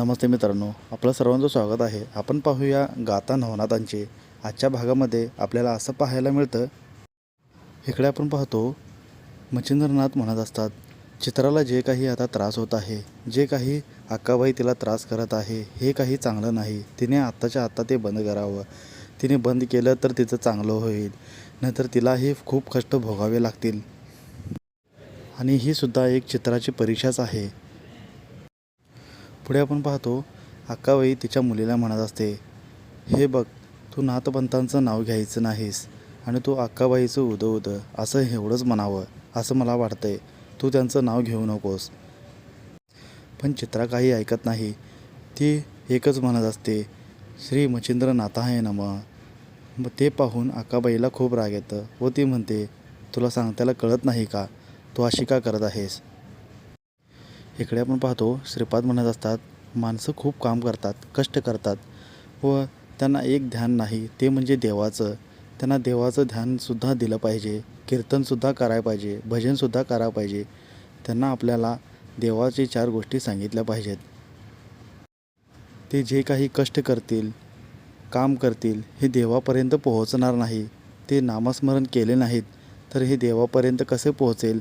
नमस्ते मित्रांनो आपलं सर्वांचं स्वागत आहे. आपण पाहूया गाता नवनाथांचे. आजच्या भागामध्ये आपल्याला असं पाहायला मिळतं. इकडे आपण पाहतो मच्छिंद्रनाथ म्हणत असतात चित्राला जे काही आता त्रास होत आहे जे काही अक्काबाई तिला त्रास करत आहे हे काही चांगलं नाही. तिने आत्ताच्या आत्ता ते बंद करावं. तिने बंद केलं तर तिचं चांगलं होईल. नाहीतर तिलाही खूप कष्ट भोगावे लागतील. आणि ही सुद्धा एक चित्राची परीक्षाच आहे. पुढे आपण पाहतो अक्काबाई तिच्या मुलीला म्हणत असते हे बघ तू नाथपंतांचं नाव घ्यायचं नाहीस आणि तू अक्काबाईचं उदं उदं असं एवढंच म्हणावं असं मला वाटतंय. तू त्यांचं नाव घेऊ नकोस. पण चित्रा काही ऐकत नाही. ती एकच म्हणत असते श्री मच्छिंद्र आहे नम. मग ते पाहून अक्काबाईला खूप राग येतं व ती म्हणते तुला सांगताला कळत नाही का? तू अशी का करत आहेस? इकडे आपण पाहतो श्रीपाद म्हणत असतात माणसं खूप काम करतात कष्ट करतात व त्यांना एक ध्यान नाही ते म्हणजे देवाचं. त्यांना देवाचं ध्यानसुद्धा दिलं पाहिजे कीर्तनसुद्धा करायला पाहिजे भजनसुद्धा करायला पाहिजे. त्यांना आपल्याला देवाचे चार गोष्टी सांगितल्या पाहिजेत. ते जे काही कष्ट करतील काम करतील हे देवापर्यंत पोहोचणार नाही. ते नामस्मरण केले नाहीत तर हे देवापर्यंत कसे पोहोचेल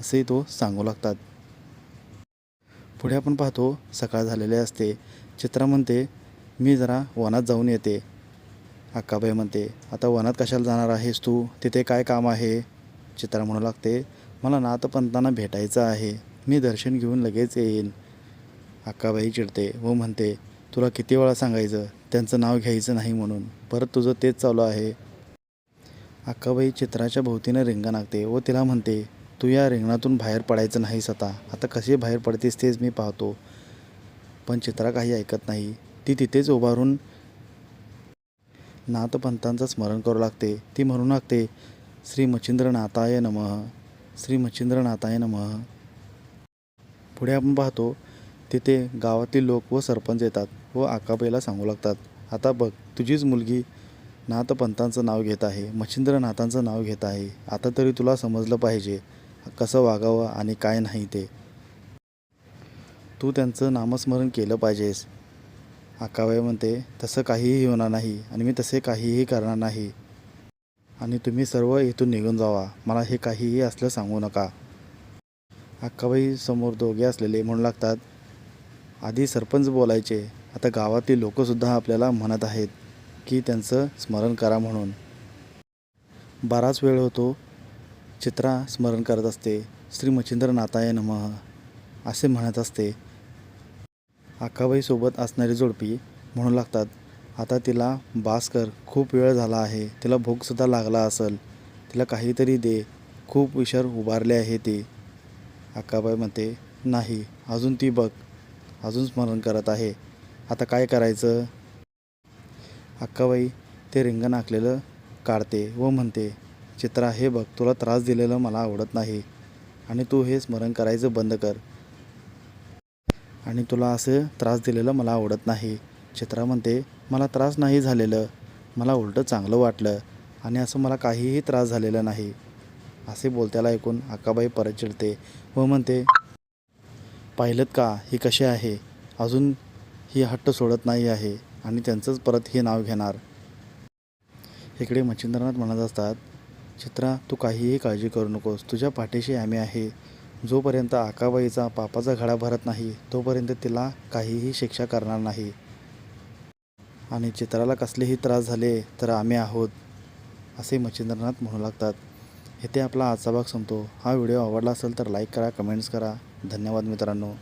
असे तो सांगू लागतात. पुढे आपण पाहतो सकाळ झालेले असते. चित्रा म्हणते मी जरा वनात जाऊन येते. अक्काबाई म्हणते आता वनात कशाला जाणार आहेस तू? तिथे काय काम आहे? चित्रा म्हणू लागते मला नाथपंतांना भेटायचं आहे. मी दर्शन घेऊन लगेच येईन. अक्काबाई चिडते व म्हणते तुला किती वेळा सांगायचं? त्यांचं नाव घ्यायचं नाही म्हणून. परत तुझं तेच चालू आहे. अक्काबाई चित्राच्या भोवतीनं रिंगा नागते व तिला म्हणते तू या रिंगणातून बाहेर पडायचं नाहीस आता आता कसे बाहेर पडतेस तेच मी पाहतो. पण चित्रा काही ऐकत नाही. ती तिथेच उभारून नाथपंतांचं स्मरण करू लागते. ती म्हणू लागते श्री मच्छिंद्रनाथाय नमः. श्री मच्छिंद्रनाथाय नमः. पुढे आपण पाहतो तिथे गावातील लोक व सरपंच येतात व आकाबाईला सांगू लागतात आता बघ तुझीच मुलगी नाथपंतांचं नाव घेत आहे. मच्छिंद्रनाथांचं नाव घेत आहे. आता तरी तुला समजलं पाहिजे. कसं वागावं आणि काय नाही ते. तू त्यांचं नामस्मरण केलं पाहिजेस. अक्काबाई म्हणते तसं काहीही होणार नाही आणि मी तसे काहीही करणार नाही. आणि तुम्ही सर्व इथून निघून जावा. मला हे काहीही असलं सांगू नका. अक्काबाई समोर दोघे असलेले म्हणू लागतात आधी सरपंच बोलायचे. आता गावातील लोकसुद्धा आपल्याला म्हणत आहेत की त्यांचं स्मरण करा म्हणून. बराच वेळ होतो चित्रा स्मरण करत असते. श्री मच्छिंद्रनाथाय नमः असे म्हणत असते. आकाबाईसोबत असणारी जोडपी म्हणू लागतात आता तिला बास कर खूप वेळ झाला आहे तिला भूकसुद्धा लागला असेल तिला काहीतरी दे खूप विशार उभारले आहे ते. अक्काबाई म्हणते नाही अजून ती बघ अजून स्मरण करत आहे आता काय करायचं? अक्काबाई ते रिंगण आखलेलं काढते व म्हणते चित्रा हे बघ तुला त्रास दिलेलं मला आवडत नाही. आणि तू हे स्मरण करायचं बंद कर. आणि तुला असं त्रास दिलेलं मला आवडत नाही. चित्रा म्हणते मला त्रास नाही झालेलं. मला उलटं चांगलं वाटलं. आणि असं मला काहीही त्रास झालेला नाही. असे बोलत्याला ऐकून अक्काबाई परत चिडते व म्हणते पाहिलं का? ही कशी आहे? अजून ही हट्ट सोडत नाही आहे आणि त्यांचंच परत हे नाव घेणार. इकडे मच्छिंद्रनाथ म्हणत असतात चित्रा तू काहीही काळजी करू नकोस. तुझ्या पाठीशी आम्ही आहे. जोपर्यंत आकाबाईचा पापाचा घडा भरत नाही तोपर्यंत तिला काहीही शिक्षा करणार नाही. आणि चित्राला कसलेही त्रास झाले तर आम्ही आहोत असे मच्छिंद्रनाथ म्हणू लागतात. इथे आपला आजचा भाग संपतो. हा व्हिडिओ आवडला असेल तर लाईक करा कमेंट्स करा. धन्यवाद मित्रांनो.